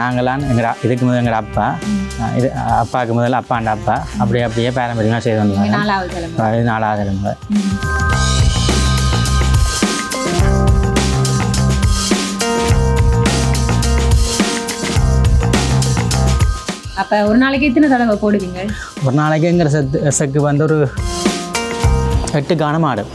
நாங்களாம் எங்கள் இதுக்கு முதல் எங்கள் அப்பா இது அப்பாவுக்கு முதல்ல அப்பாண்ட அப்பா அப்படியே அப்படியே பாரம்பரியமாக செய்து வந்தாங்க நாலாவது நாலாவது தலைமுறை. அப்ப ஒரு நாளைக்கு எத்தனை தடவை போடுவீங்க? ஒரு நாளைக்கு எங்கிற செத்து செக்கு வந்து ஒரு எட்டு காணம் ஆடும்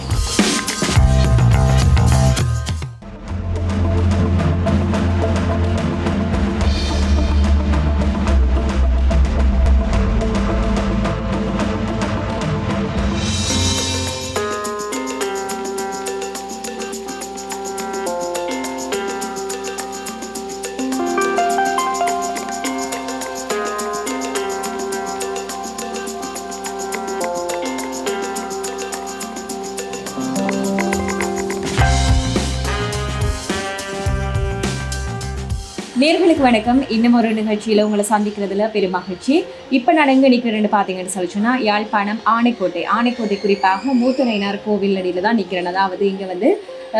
நேர்களுக்கு வணக்கம். இன்னும் ஒரு நிகழ்ச்சியில் உங்களை சந்திக்கிறதுல பெரும் மகிழ்ச்சி. இப்போ நடங்க நிற்கிறேன்னு பார்த்தீங்கன்னு சொல்லி சொன்னால் யாழ்ப்பாணம் ஆனைக்கோட்டை. ஆனைக்கோட்டை குறிப்பாக மூத்தனைனார் கோவில் அடியில் தான் நிற்கிறேன் அதாவது இங்கே வந்து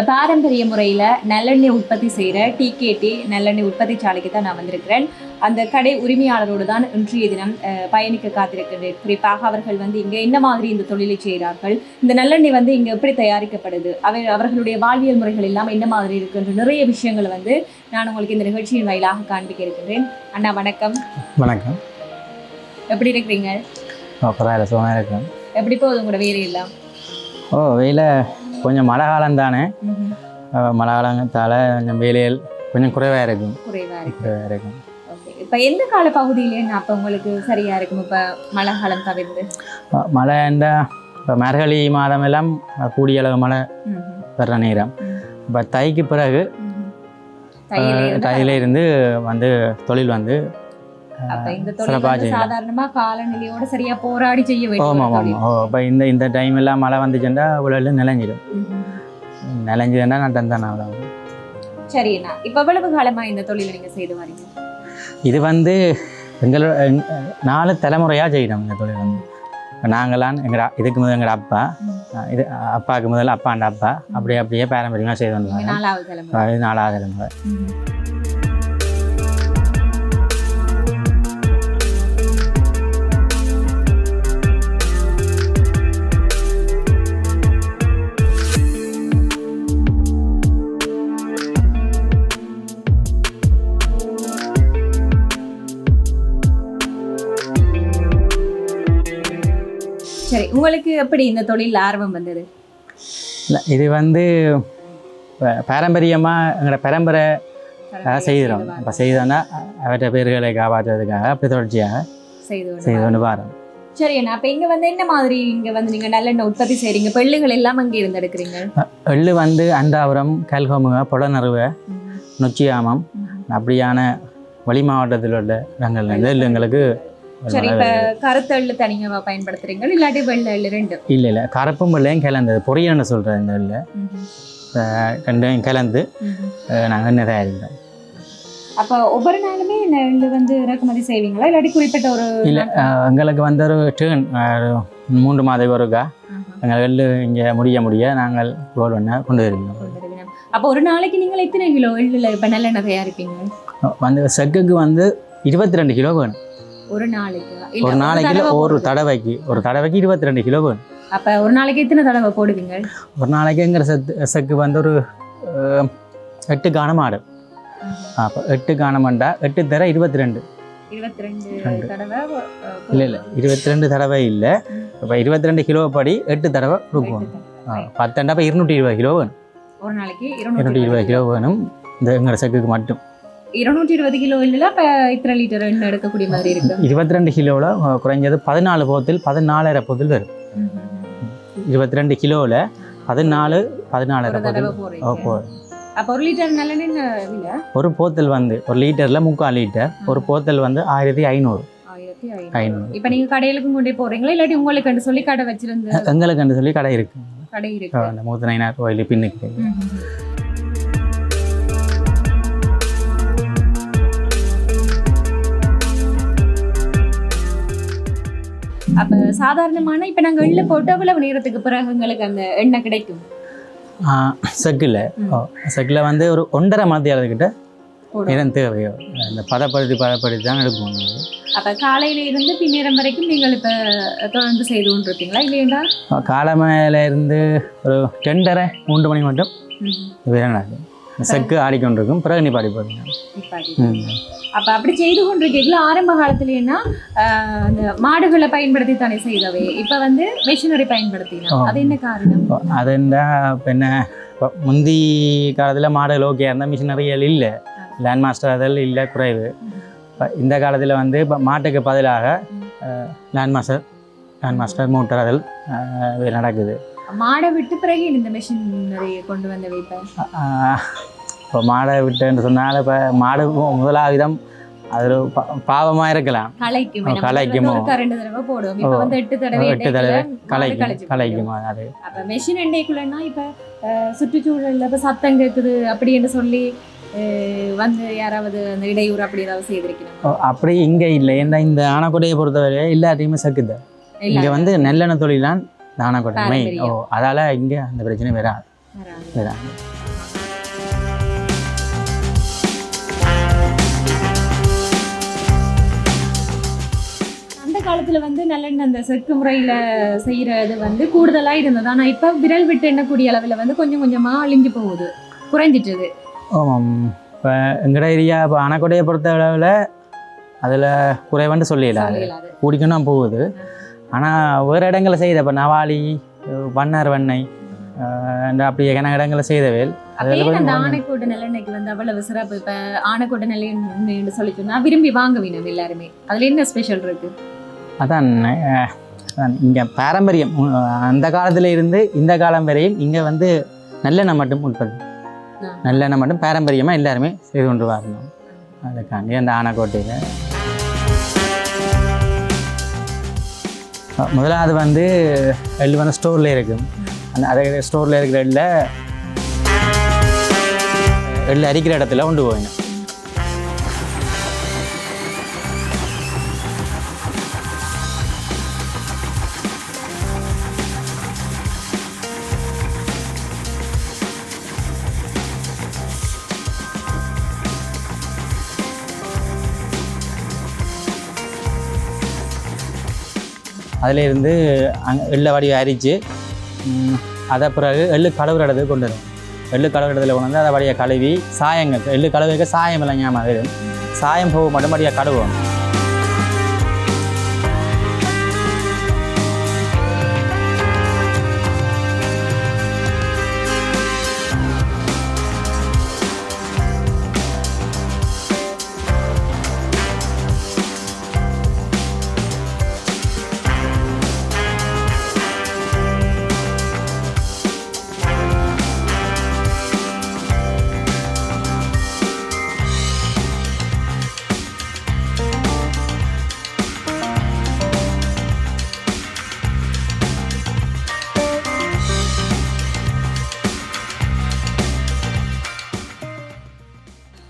பாரம்பரிய முறையில் நல்லெண்ணெய் உற்பத்தி செய்கிற டிகேடி நல்லெண்ணெய் உற்பத்தி சாலைக்கு தான் நான் வந்திருக்கிறேன். அந்த கடை உரிமையாளரோடு தான் இன்றைய தினம் பயணிக்க காத்திருக்கின்றேன். குறிப்பாக அவர்கள் வந்து இங்கே என்ன மாதிரி இந்த தொழிலை செய்கிறார்கள் இந்த நல்லெண்ணெய் வந்து இங்கே எப்படி தயாரிக்கப்படுது அவர் அவர்களுடைய வாழ்வியல் முறைகள் எல்லாம் என்ன மாதிரி இருக்குன்ற நிறைய விஷயங்களை வந்து நான் உங்களுக்கு இந்த நிகழ்ச்சியின் வாயிலாக காண்பிக்க இருக்கின்றேன். அண்ணா வணக்கம். வணக்கம். எப்படி இருக்கிறீங்க? பரவாயில்ல சுகமாக இருக்கும் எப்படி போகுது உங்களோட வேலை எல்லாம்? ஓ வெயில கொஞ்சம் மழை காலம் தானே மழை காலத்தால் கொஞ்சம் வேலைகள் கொஞ்சம் குறைவாக இருக்கும். குறைவா இருக்கு குறைவாக இருக்கும். இப்போ எந்த கால பகுதியிலேன்னு அப்போ உங்களுக்கு சரியா இருக்கும்? இப்போ மழை காலம் தவிர்த்து? அஹ் மழைண்டா இப்போ மரகளி மாதம் எல்லாம் கூடிய அளவு மழை. வர்ற நேரம். இப்போ தைக்கு பிறகு தையில இருந்து வந்து தொழில் வந்து அப்ப இந்த தொழில். சாதாரணமா காலநிலையோட சரியா போராடி செய்ய ஆமாம் தொழில். ஓ இப்போ இந்த இந்த டைம் எல்லாம் மழை வந்துச்சுன்னா உள்ள நிலைஞ்சிடும் ம்ஹும். நிலைஞ்சதுன்னா நட்டம் தானே அவ்வளோ சரி அண்ணா. இப்போ எவ்வளவு காலமா இந்த தொழிலை நீங்க செய்து வரீங்க? இது வந்து எங்களோட எங்க- நாலு தலைமுறையாக செய்யணும் இந்த தொழில் வந்து. நாங்களாம் எங்கள் இதுக்கு முதல் எங்கள் அப்பா இது அப்பாவுக்கு முதல்ல அப்பாண்ட அப்பா அப்படியே அப்படியே பாரம்பரியமாக செய்து வந்தாங்க நாலாவது தலைமுறை. சரி உங்களுக்கு எப்படி இந்த தொழில் ஆர்வம் வந்தது? இல்லை இது வந்து பாரம்பரியமாக எங்களோட பரம்பரை செய்கிறோம் இப்போ செய்தோன்னா அவற்றை பேர்களை காப்பாற்றுறதுக்காக அப்படி தொடர்ச்சியாக செய்து கொண்டு வரோம். சரி அப்ப இங்க வந்து என்ன மாதிரி இங்க வந்து நீங்க நல்லெண்ணெய் உற்பத்தி செய்றீங்க? பெள்ளுகள் எல்லாம் அங்க இருந்து எடுக்கிறீங்க? எள்ளு வந்து அண்டாபுரம் கல்கோமுக புலனறுவை நொச்சியாமம் அப்படியான வெளி மாவட்டத்தில் உள்ள இடங்கள்லேருந்து எள்ளு எங்களுக்கு சரி இப்ப கருத்தெள்ளு தனியா பயன்படுத்துறீங்க இல்லாட்டி வெள்ளை எள்ளு ரெண்டு இல்லை இல்லை. கருப்பும் வெள்ளையும் கலந்தது பொரியன்னு சொல்கிறேன் இந்த எள்ளு ரெண்டையும் கலந்து நாங்கள் எண்ணெய் தயாரிக்கிறோம் அப்ப ஒவ்வொரு நாளுமே எள்ளு வந்து இறக்குமதி செய்வீங்களா? இல்லாட்டி குறிப்பிட்ட ஒரு இல்லை எங்களுக்கு வந்து ஒரு டேர்ன் மூன்று மாதம் ஒருக்கா எங்கள் எள்ளு இங்கே முடிய முடிய நாங்கள் கோல் பண்ண கொண்டு வருவீங்க. அப்ப ஒரு நாளைக்கு நீங்கள் எத்தனை கிலோ எள்ளுல இப்ப நல்லெண்ணெய் தயாரிப்பீங்க? வந்து செக்குக்கு வந்து இருபத்தி ரெண்டு கிலோ வேணும். ஒரு நாளைக்கு. ஒரு நாளைக்கு ஒரு. தடவைக்கு ஒரு தடவைக்கு இருபத்தி ரெண்டு கிலோ வேணும். அப்ப ஒரு நாளைக்கு எத்தனை தடவை போடுவீங்க? ஒரு நாளைக்கு எங்கிற செத்து செக்கு வந்து ஒரு எட்டு காணம் ஆடும் அப்போ எட்டு காணமாண்டா எட்டு தர இருபத்தி ரெண்டு. இல்லை இல்லை இருபத்தி ரெண்டு தடவை இல்லை. இப்போ இருபத்தி ரெண்டு கிலோ படி எட்டு தடவை கொடுக்குவோம். பத்தண்டா இப்போ இருநூற்றி இருபது கிலோ வேணும். ஒரு நாளைக்கு இருநூற்றி இருபது கிலோ வேணும். இந்த எங்கிற செக்குக்கு மட்டும். இருநூற்றி இருபது கிலோ இல்ல இப்ப இத்தனை லிட்டர் எடுக்கக்கூடிய மாதிரி இருக்கு. இருபத்தி ரெண்டு கிலோவில் குறைஞ்சது பதினாலு போத்தில் பதினாலரை போத்தில் வரும். இருபத்தி ரெண்டு கிலோவில் பதினாலு பதினாலரை ஒரு தடவை போத்தில் போடுறீங்க ஓ, போ- அப்ப ஒரு லிட்டர் ஒரு போத்தல் வந்து ஒரு லிட்டரில் முக்கால் லிட்டர் ஒரு போத்தல் வந்து ஆயிரத்தி ஐநூறு. ஐநூறு. இப்ப நீங்க கடையிலுக்கும் கொண்டே போறீங்களா? இல்லாட்டி உங்களுக்கு சொல்லி கடை வச்சிருந்த எங்களுக்கு சொல்லி கடை இருக்கு. கடை இருக்கு. அந்த மூத்தனைனார் கோயில் பின்னுக்கு. அப்ப சாதாரணமான இப்ப நாங்க எள்ளு போட்டு அவ்வளவு நேரத்துக்கு பிறகு எங்களுக்கு அந்த எண்ணெய் கிடைக்கும்? செக்கில். செக்கில் வந்து ஒரு ஒன்றரை போடும். இடம் தேவையோ இந்த பதப்படுத்தி பதப்படுத்தி தான் எடுப்போம். அப்ப காலையில இருந்து பின்னேரம் வரைக்கும் நீங்கள் இப்ப தொடர்ந்து செய்து கொண்டிருப்பீங்களா? இல்லையா காலமையில இருந்து ஒரு ரெண்டரை மூன்று மணி மட்டும் விரண்டாது செக்கு ஆடிக்கொண்டிருக்கும். பிறகு நீ பாடி போடுங்க. அப்ப அப்படி செய்து கொண்டிருக்கீங்களா ஆரம்ப காலத்துலன்னா அந்த மாடுகளை பயன்படுத்தி தானே செய்தவை. இப்ப வந்து மெஷினரி பயன்படுத்தினா ஆ. அது என்ன காரணம்? அது என்ன இப்போ என்ன முந்தி காலத்தில் மாடல் ஓகே இருந்தால் மிஷினரிகள் இல்லை. லேண்ட் மாஸ்டர் அதில் இல்லை குறைவு. இப்போ இந்த காலத்தில் வந்து இப்போ மாட்டுக்கு பதிலாக land master land master motor அதில் நடக்குது. மாடை விட்டு பிறகு இந்த மெஷினரி கொண்டு வந்து வைப்பேன் இப்போ மாடை விட்டுன்னு சொன்னால் இப்போ மாடு முதலாவிதம் அது பாவமாக இருக்கலாம். கலைக்கும் கலைக்குமோ. ரெண்டு தடவை போடுவோம். இப்ப. வந்து எட்டு தடவை எட்டு தடவை கலைக்கும் கலைக்கும் அது? அப்ப மெஷின் எண்டைக்குள்ளன்னா இப்ப சுற்றுச்சூழல்ல இப்ப சத்தம் கேக்குது அப்படின்னு சொல்லி வந்து யாராவது அந்த இடையூறு அப்படி ஏதாவது செய்திருக்கணும் அப்படி இங்கே இல்லை. ஏன்னா இந்த ஆனக்கொடையை பொறுத்தவரை எல்லாத்தையுமே சக்குது. இங்கே வந்து நெல்லெண்ணெய் தொழிலான் மெயின் ஓ. அதால் இங்கே அந்த பிரச்சனை வராது. வராது. காலத்துல வந்து நல்லெண்ணெய் அந்த செக்கு முறையில செய்யறது வந்து கூடுதலா இருந்தது. ஆனா இப்ப விரல் விட்டு எண்ணக்கூடிய அளவுல வந்து கொஞ்சம் கொஞ்சமா அழிஞ்சு போகுது. குறைஞ்சிட்டது. ஆமாம். இப்போ எங்கட ஏரியா இப்போ அணக்கொடையை பொறுத்த அளவில் அதில் குறைவான்னு சொல்லிடலாம். கூடிக்கணும் போகுது. ஆனால் வேறு இடங்களில் செய்த இப்போ நவாலி வண்ணார் இந்த அப்படி கன இடங்களில் செய்தவேல். ஆனைக்கோட்டை நல்லெண்ணெய்க்கு வந்து அவ்வளவு சிறப்பு. இப்ப ஆனைக்கோட்டை நல்லெண்ணெய்னு சொல்லி சொன்னா விரும்பி வாங்க வேணும் எல்லாருமே. அதுல என்ன ஸ்பெஷல் இருக்கு? அதான் இங்கே பாரம்பரியம். அந்த காலத்தில் இருந்து இந்த காலம் வரையும் இங்கே வந்து நல்லெண்ணெய் மட்டும் உற்பத்தி. ஆ. நல்லெண்ணெய் மட்டும் பாரம்பரியமாக எல்லாருமே செய்து கொண்டு வரணும். அதுக்காண்டி அந்த ஆனைக்கோட்டையில் முதலாவது வந்து எள்ளு வந்து ஸ்டோரில் இருக்கும் அந்த அதை ஸ்டோரில் இருக்கிற எள்ள எள்ளு அரிக்கிற இடத்துல கொண்டு போவேன். அதில் இருந்து அங்கே எள்ளை வடி அரித்து அதை பிறகு எள்ளு கழுவுற இடத்துக்கு கொண்டு வரும். எள்ளு கழுவுற இடத்துல கொண்டு வந்து அதை வடியை கழுவி சாயங்கள் எள்ளு கழுவுக்கு சாயம் எல்லாம் ஞாபகம் வரும் சாயம் போக மட்டும் வடியாக கழுவும்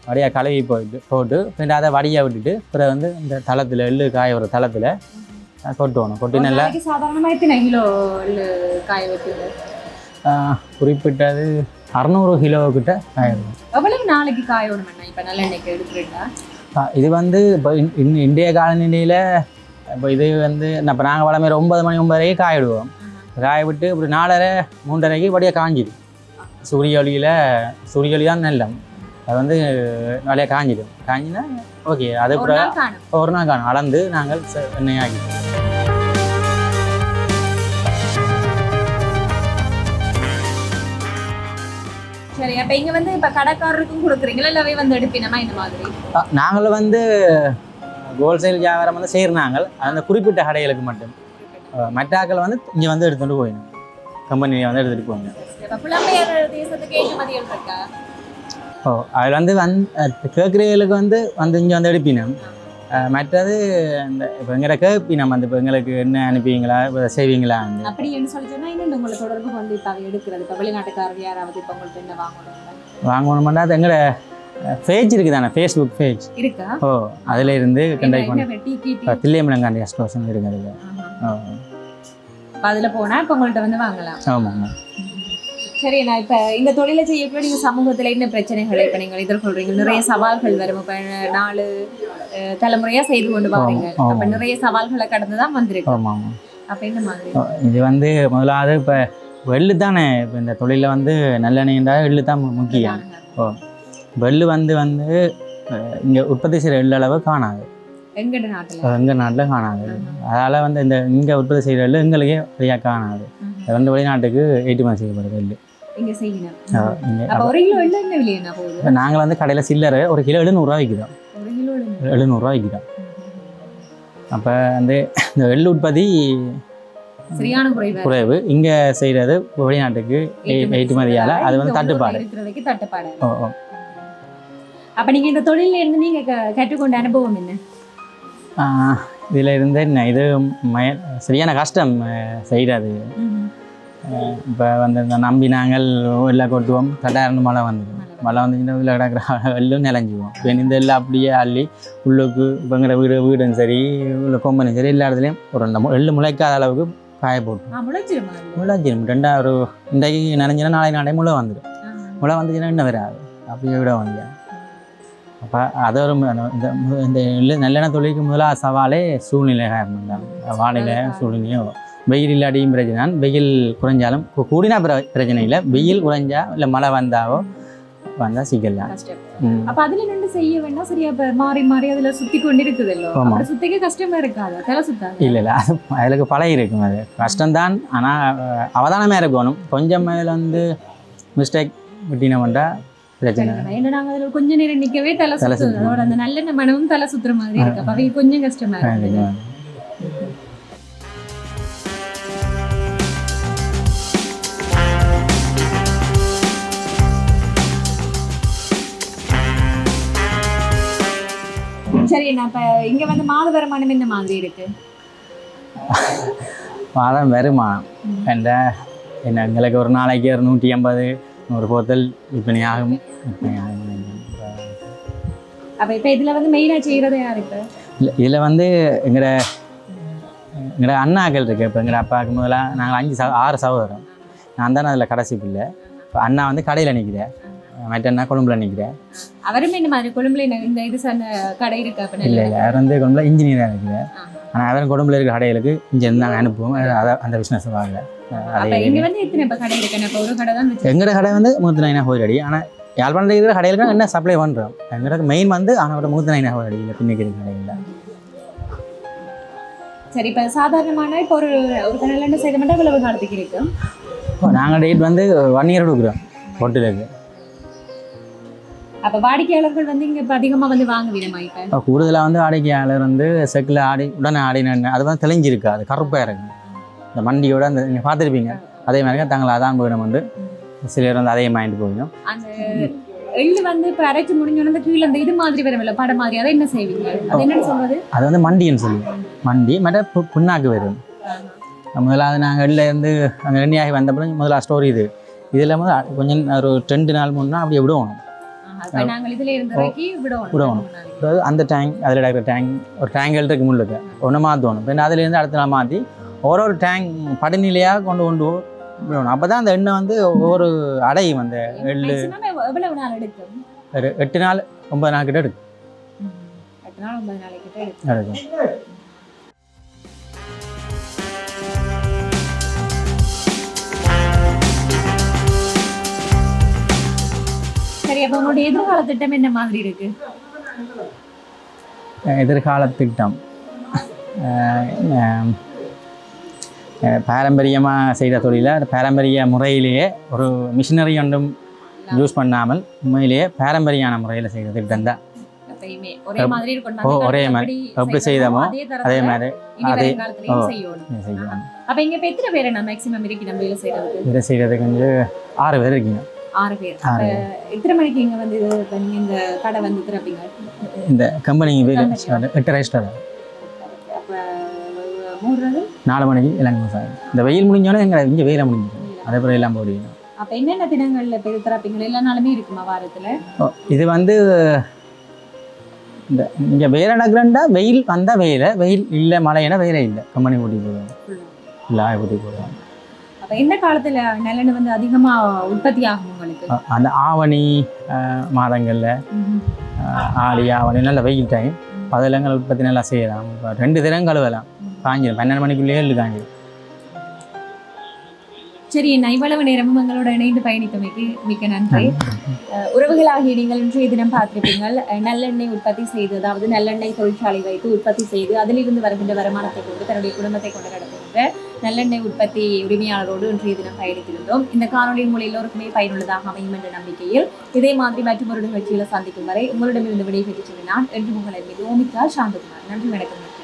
வடியாக கழுவி போயிட்டு போட்டு பின்ன அதை வடியை விட்டுட்டு பிறகு வந்து இந்த தளத்தில் எள்ளு காய ஒரு தளத்தில் கொட்டுவோணும் கொட்டி நல்லா நாளைக்கு சாதாரணமா எத்தனை கிலோ எள்ளு காய ஆஹ், குறிப்பிட்டது அறநூறு கிலோ கிட்ட காய வைப்போம். எவ்வளவு நாளைக்கு காய விடணும் இப்ப நல்லெண்ணெய்க்கு எடுக்கிறீங்களா? இது வந்து இப்போ இன் இந்திய காலநிலையில் இப்போ இது வந்து இப்போ நாங்கள் வளமே ஒரு ஒன்பது மணி ஒன்பதரைக்கு காய விடுவோம். காய விட்டு இப்படி நாலரை மூன்றரைக்கு படியாக காஞ்சிடும் சூரிய ஒளியில் சூரிய ஒளி தான் நல்லம். அது வந்து நிறைய காஞ்சிடும் காஞ்சினா ஓகே அது காணும். ஒரு நாள் காணும். அளந்து நாங்கள் எண்ணெய் ஆக்கிடுவோம் சரி அப்ப இங்க வந்து இப்ப கடைக்காரருக்கும் கொடுக்குறீங்களா? இல்லவே வந்து எடுப்பினமா இந்த மாதிரி? ஆ, நாங்கள் வந்து ஹோல்சேல் வியாபாரம் வந்து செய்கிறாங்க அந்த குறிப்பிட்ட கடைகளுக்கு மட்டும். மற்றாக்கள் வந்து இங்கே வந்து எடுத்துகிட்டு போயிடும் கம்பெனியில் வந்து எடுத்துகிட்டு போங்க புலம்பெயர் தேசத்துக்கு ஏற்றுமதிகள் இருக்கா? ஓ அதில் வந்து வந் கேட்குறவங்களுக்கு வந்து வந்து இங்கே வந்து எடுப்பினோம். மற்றது இந்த இப்போ எங்களை கேட்பினோம் வந்து இப்போ எங்களுக்கு என்ன அனுப்புவீங்களா இப்போ செய்வீங்களா வந்து. அப்படின்னு சொல்லி இன்னும் உங்களை தொடர்பு கொண்டு இப்ப எடுக்கிறது. இப்ப வெளிநாட்டுக்காரர் யாராவது இப்ப உங்கள்ட்ட என்ன வாங்கணும் வாங்கணுமெண்டா அது எங்களோட பேஜ் இருக்குது தானே ஃபேஸ்புக் பேஜ் இருக்கா? ஓ அதில் இருந்து கண்டக்ட் பண்ணி. தில்லையம்பலங்காண்டி அஸ்டோசன் இருக்குது அதில் ஓ. அதுல போனா இப்ப உங்கள்ட்ட வந்து வாங்கலாம். ஆமாம் ஆமாம் சரி நான் இப்ப இந்த தொழிலை செய்யக்குள்ள நீங்க சமூகத்துல என்ன பிரச்சனைகளை இப்ப நீங்க எதிர்கொள்றீங்க? நிறைய சவால்கள் வரும். இப்ப நாலு தலைமுறையா செய்து கொண்டு வரீங்க. அப்ப நிறைய சவால்களை கடந்து தான் வந்திருக்கு. ஆமாம் அப்ப என்ன மாதிரி? இது வந்து முதலாவது இப்போ எள்ளு தானே. இப்போ இந்த தொழிலில் வந்து நல்லெண்ணெய்ன்றா எள்ளு தான் மு- முக்கியம். இப்போ எள்ளு வந்து வந்து இங்கே உற்பத்தி செய்கிற எள்ளு அளவு காணாது. எங்கட நாட்டுல? எங்கள் நாட்டில் காணாது. அதனால் வந்து இந்த இங்கே உற்பத்தி செய்கிற எள்ளு எங்களுக்கே சரியாக காணாது. வந்து வெளிநாட்டுக்கு ஏற்றுமதி செய்யப்படுது எள்ளு. நாங்கள் வந்து கடையில் சில்லறை ஒரு கிலோ எழுநூறுவா விற்கிறோம் எழுநூறுவா விற்கிறோம் அப்போ வந்து இந்த எள்ளு உற்பத்தி சரியான குறைவா. இங்கே செய்கிறது வெளிநாட்டுக்கு ஏற்றுமதியால் அது வந்து தட்டுப்பாடு. தட்டுப்பாடு. ஓ ஓ. அப்ப நீங்க இந்த தொழில இருந்து நீங்க க- கற்றுக்கொண்ட அனுபவம் என்ன? இதில் இருந்து என்ன இது மய சரியான கஷ்டம் செய்கிறது இப்போ வந்து இந்த நம்பி நாங்கள் எல்லாம் கொட்டுவோம் கட்டாயிரம் மழை வந்துடும் மழை வந்துச்சுன்னா இதில் கிடக்கிற எள்ளும் நிலஞ்சுவோம் இப்போ இந்த எல்லாம் அப்படியே அள்ளி உள்ளுக்கு இப்போ எங்கட வீடு வீடும் சரி உள்ள கொம்பனும் சரி எல்லா இடத்துலையும் ஒரு ரெண்டு மு- எள்ளு முளைக்காத அளவுக்கு காய போட்டு? முளைஞ்சிடும் ரெண்டா ஒரு இன்றைக்கு நினைஞ்சினா நாளைக்கு நாளே முளை வந்துடும். முளை வந்துச்சுன்னா இன்னும் வராது. அப்படியே விட வந்து அப்போ அது ஒரு இந்த இந்த நல்லெண்ணெய் தொழிலுக்கு முதலாக சவாலே சூழ்நிலை தான். வானிலை சூழ்நிலையோ. வெயில் இல்லாட்டியும் பிரச்சனை தான். வெயில் குறைஞ்சாலும் கூடினா பிர- பிரச்சனை இல்லை. வெயில் குறைஞ்சா இல்லை மழை வந்தாவோ வந்தால் சிக்கல் தான். அப்ப அதுல நின்று செய்ய வேண்டாம். சரியா மாறி மாறி அதுல சுத்தி கொண்டு இருக்குதல்லோ சுத்திக்க கஷ்டமா இருக்காது. தலை சுத்தாது. இல்லை இல்லை. அது அதுக்கு பழகி இருக்கும் அது. கஷ்டம்தான் ஆனால் அவதானமே இருக்கணும். கொஞ்சம் மேலே வந்து மிஸ்டேக் விட்டினோம்டா பிரச்சனை. ஏன்னா நாங்க அதுல கொஞ்ச நேரம் நிக்கவே தலை சுத்துது. அதோட அந்த நல்ல மனமும் தலை சுத்துற மாதிரி இருக்கு. அப்ப அவங்க கொஞ்சம் கஷ்டமா இருக்கு. சரி நான் இப்ப இங்க வந்து மாத வருமானம் என்ன மாதிரி இருக்கு? மாதம் வருமானம் என்ற என்ன எங்களுக்கு ஒரு நாளைக்கு ஒரு நூற்றி ஐம்பது நூறு போத்தல் விற்பனை ஆகும் விற்பனை ஆகும் அப்ப இப்ப இதுல வந்து மெயினா செய்யறது யாரு இப்ப? இல்லை இதில் வந்து எங்களோட எங்களோட அண்ணாக்கள் இருக்குது இப்போ எங்களோட அப்பாவுக்கு முதலாக நாங்கள் அஞ்சு சவ ஆறு சகோதரம் நான் தானே அதில் கடைசி பிள்ளை. இப்போ அண்ணா வந்து கடையில் நிற்கிறேன் மற்ற அண்ணா கொழும்புல நிற்கிறேன் அவருமே இந்த மாதிரி? கொழும்புல இந்த- இது சொன்ன கடை இருக்கு இல்லை இல்லை. அவர் வந்து கொழும்புல இன்ஜினியராக இருக்கிறேன் ஆ. ஆனால் அவரும் கொழும்புல இருக்கிற கடைகளுக்கு இங்கே நாங்கள் அனுப்புவோம். அதை அந்த பிஸ்னஸ் வாங்கல இப்ப கடை வந்து மூத்து நைனா கோயில் ஆனால் யாழ்ப்பாணத்தில் இருக்கிற கடைகளுக்கு என்ன சப்ளை பண்ணுறோம் எங்களோட மெயின் வந்து ஆனால் மூத்து நைனா கோயில் அடியில் பின்னிக்கு இருக்கிற கடையில் சரி இப்ப சாதாரணமான இப்ப ஒரு ஒரு கடையில செய்த மட்டும் இவ்வளவு காலத்துக்கு இருக்கு இப்போ நாங்கள் டேட் வந்து ஒன் இயர் கொடுக்குறோம் ஹோட்டலுக்கு அப்ப வாடிக்கையாளர்கள் வந்து இங்க இப்ப அதிகமா வந்து வாங்க விதமா இப்ப கூடுதலாக வந்து ஆடைக்கையாளர் வந்து செக்கில் ஆடி உடனே ஆடின அது வந்து தெளிஞ்சிருக்கு அது கருப்பாக இருக்கு இந்த மண்டியோட அந்த நீங்கள் பார்த்துருப்பீங்க. அதே மாதிரி தாங்கள் அதான் போயிடும் வந்து. சிலர் வந்து அதே மைண்ட் போயிடும் எள்ளு வந்து இப்ப அரைச்சு முடிஞ்சோன்னு கீழே அந்த இது மாதிரி வரும்ல படம் மாதிரி அதை என்ன செய்வீங்க? அது என்னன்னு சொல்றது? அது வந்து மண்டின்னு சொல்லுவோம். மண்டி மற்ற புண்ணாக்கு வரும். முதலாவது நாங்கள் வெளில இருந்து அங்கே எண்ணெயாகி வந்த பிறகு முதல்ல ஸ்டோரி இது. இதில் வந்து கொஞ்சம் ஒரு ரெண்டு நாள் முன்னா அப்படியே விடுவோம். விடணும். அதாவது அந்த டேங்க் அதில் டேங்க் ஒரு டேங்கல் இருக்கு முள்ளுக்கு ஒன்று மாற்றணும் பின்ன அதுலேருந்து அடுத்த நாள் மாற்றி ஒரு ஒரு டேங்க் படிநிலையாக கொண்டு கொண்டு விடணும் அப்போ தான் அந்த எண்ணெய் வந்து ஒவ்வொரு அடையும் அந்த எள்ளு. எட்டு நாள் ஒன்பது நாள் கிட்ட எடுக்கும். எடுக்கும். சரி அப்ப உங்களுடைய எதிர்கால திட்டம் என்ன மாதிரி இருக்கு? எதிர்கால திட்டம் பாரம்பரியமாக செய்கிற தொழிலை பாரம்பரிய முறையிலேயே ஒரு மிஷினரி ஒன்றும் யூஸ் பண்ணாமல் உண்மையிலேயே பாரம்பரியான முறையில் செய்கிற திட்டம் தான் ஓ, ஒரே மாதிரி. எப்படி செய்தோமோ, அதே மாதிரி. அதே- ஓ. செய்யணும் அப்ப இங்க இப்ப எத்தனை பேர் நான் மேக்ஸிமம் இருக்கு நம்ம வேலை செய்யறதுக்கு இதை செய்கிறதுக்கு வந்து ஆறு பேர் இருக்கீங்க. ஆறு பேர். எத்தனை மணிக்கு இங்க வந்து இந்த கடை வந்து இந்த கம்பெனி Company. எட்டு ரெஜிஸ்டர் அப்ப மூடுறது நாலு மணிக்கு இலங்கை சார் இந்த வெயில் முடிஞ்சோன்னே எங்களை இங்கே வெயில முடிஞ்சிடும். அதே போல் எல்லாம் போடுவீங்க அப்ப என்னென்ன தினங்கள்ல இப்ப இது திறப்பீங்க? எல்லா நாளுமே இருக்குமா வாரத்துல? இது வந்து இந்த இங்கே வெயில் நடக்கிறேன்டா வெயில் வந்தால் வெயில் வெயில் இல்லை மழைனா வெயிலே இல்லை. கம்பெனி ஊட்டி போடுவோம் இல்லை ஊட்டி போடுவோம் அப்ப எந்த காலத்துல நல்லெண்ணெய் வந்து அதிகமா உற்பத்தி ஆகும் உங்களுக்கு? அந்த ஆவணி மாதங்கள்ல ஆடி ஆவணி நல்ல வெயில் டைம் அதில் எங்களை உற்பத்தி நல்லா செய்யலாம். இப்ப ரெண்டு தினம் கழுவலாம் காஞ்சிடும் பன்னெண்டு மணிக்குள்ளேயே காஞ்சிடும் சரி என்ன இவ்வளவு நேரமும் எங்களோட இணைந்து பயணித்தமைக்கு மிக்க நன்றி. உறவுகளாகிய நீங்கள் இன்றைய தினம் பார்த்திருப்பீங்கள் நல்லெண்ணெய் உற்பத்தி செய்து அதாவது நல்லெண்ணெய் தொழிற்சாலை வைத்து உற்பத்தி செய்து அதிலிருந்து வருகின்ற வருமானத்தை கொண்டு தன்னுடைய குடும்பத்தை கொண்டு நடத்துகின்ற நல்லெண்ணெய் உற்பத்தி உரிமையாளரோடு இன்றைய தினம் பயணித்திருந்தோம். இந்த காணொலியின் மூலம் எல்லோருக்குமே பயனுள்ளதாக அமையும் என்ற நம்பிக்கையில் இதே மாதிரி மற்றும் ஒரு நிகழ்ச்சியில் சந்திக்கும் வரை உங்களிடமிருந்து விடைபெற்று நான். என்று உங்களை மிகவும் சாந்தகுமார். நன்றி வணக்கம்.